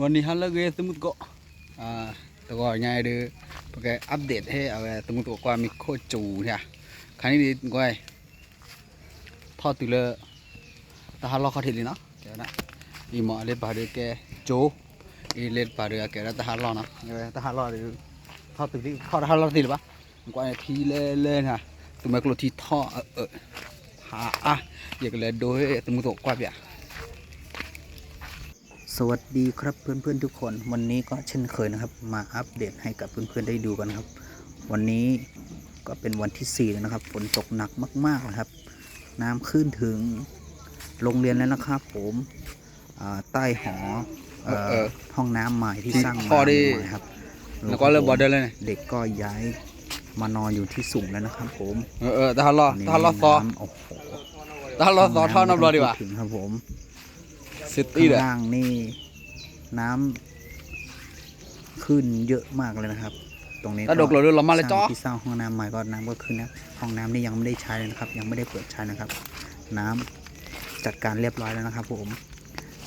วันนี้ฮัลโหลเกสมุดก็อ่าแต่ก็ยังไงดูเพราะแกอัปเดตให้เอาไว้สมุดก็กว่ามีโคจูเนี่ยครั้นี้ดีกว่าทอดตุเลตาฮัลโหลเขาทีเลยเนาะเดี๋ยวนะอีหมอเล็บบาร์แกโจอีเล็บบาร์แกแล้วตาฮัลโหลเนาะเดี๋ยวตาฮัลโหลดูทอดตุลีทอดฮัลโหลทีหรือปะกว่าทีเล่เล่นะตัวแม่กลัวที่ทอเออเออหาอะอยากเลยดูให้สมุดก็กว่าเปีย สวัสดีครับเพื่อนๆทุกคน วันนี้ก็เช่นเคยนะครับ มาอัปเดตให้กับเพื่อนๆได้ดูกันครับ วันนี้ก็เป็นวันที่4แล้วนะครับฝนตกหนักมากๆนะครับ น้ำขึ้นถึงโรงเรียนแล้วนะครับผมอ่าใต้หอเอ่อเออห้องน้ำใหม่ที่ที่สร้างข้อมาดีใหม่ครับแล้วก็เริ่มบอดได้เลยเด็กก็ย้ายมานอนอยู่ที่สูงแล้วนะครับ ผมเออเออตาฮัลโหลนี่ตาฮัลโหลซอน้ำโอ้โหตาฮัลโหลซอท่อน้ำร้อนดีกว่าไม่ต้องพูถึงครับผม ซิตี้ข้างเด้อล่างนี่น้ำขึ้นเยอะมากเลยนะครับ ตรงนี้ถ้าดกเราดูเรามาเลยจ้อสร้งที่สร้างห้องน้ำใหม่ก็น้ำก็ขึ้นนะห้องน้ำนี่ยังไม่ได้ใช้เลยนะครับ ยังไม่ได้เปิดใช้นะครับ น้ำจัดการเรียบร้อยแล้วนะครับ ผม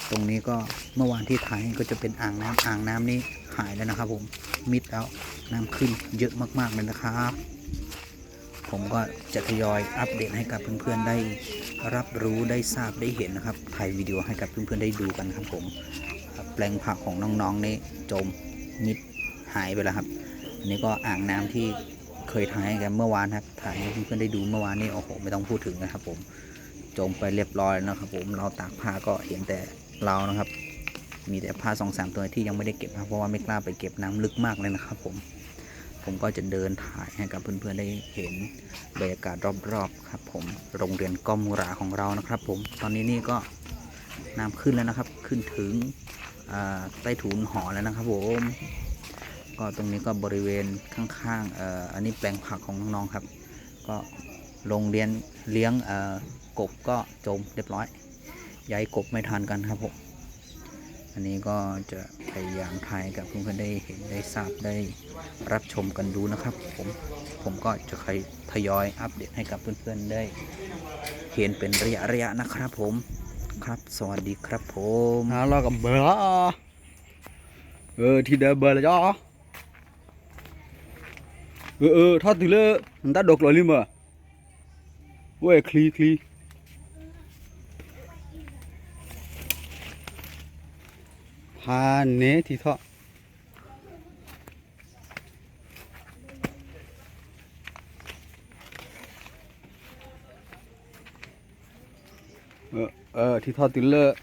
ตรงนี้ก็เมื่อวานที่ถ่ายก็จะเป็นอ่างน้ำอ่างน้ำนี่หายแล้วนะครับ ผมมิดแล้วน้ำขึ้นเยอะมากๆเลยนะครับ ผมก็จะทยอยอัปเดตให้กับเพื่อนๆได้รับรู้ได้ทราบได้เห็นนะครับถ่ายวิดีโอให้กับเพื่อนๆได้ดูกันครับผมแปลงผักของน้องๆนี่จมมิดหายไปแล้วครับอันนี้ก็อ่างน้ำที่เคยถ่ายให้กันเมื่อวานครับถ่ายให้เพื่อนๆได้ดูเมื่อวานนี่โอ้โหไม่ต้องพูดถึงนะครับ ผมจมไปเรียบร้อยแล้วนะครับ ผมเราตากผ้าก็เห็นแต่เรานะครับ มีแต่ผ้าสองสามตัวที่ยังไม่ได้เก็บครับเพราะว่าไม่กล้าไปเก็บน้ำลึกมากเลยนะครับ ผม ผมก็จะเดินถ่ายให้กับเพื่อนๆได้เห็นบรรยากาศรอบๆครับ ผมโรงเรียนก้อมราของเรานะครับ ผมตอนนี้นี่ก็น้ำขึ้นแล้วนะครับ ขึ้นถึงใต้ถุนหอแล้วนะครับผมก็ตรงนี้ก็บริเวณข้างๆอันนี้แปลงผักของน้องๆครับ ก็โรงเรียนเลี้ยงกบก็จมเรียบร้อยย้ายกบไม่ทันกันครับผม อันนี้ก็จะพยายามถ่ายกับเพื่อนๆได้เห็นได้ทราบได้รับชมกันดูนะครับ ผมผมก็จะคอยทยอยอัปเดตให้กับเพื่อนๆได้ เห็นเป็นระยะระยะนะครับ ผมครับ สวัสดีครับผมฮัลโหลกับเบอร์ลเออที่เดิมเบอร์ละจ้อเออเออทอดตุเลมันตาดกเลยลิมอะเว้ยคลีคลี พาเนที่ทอดเออเออที่ทอดติลเลอร์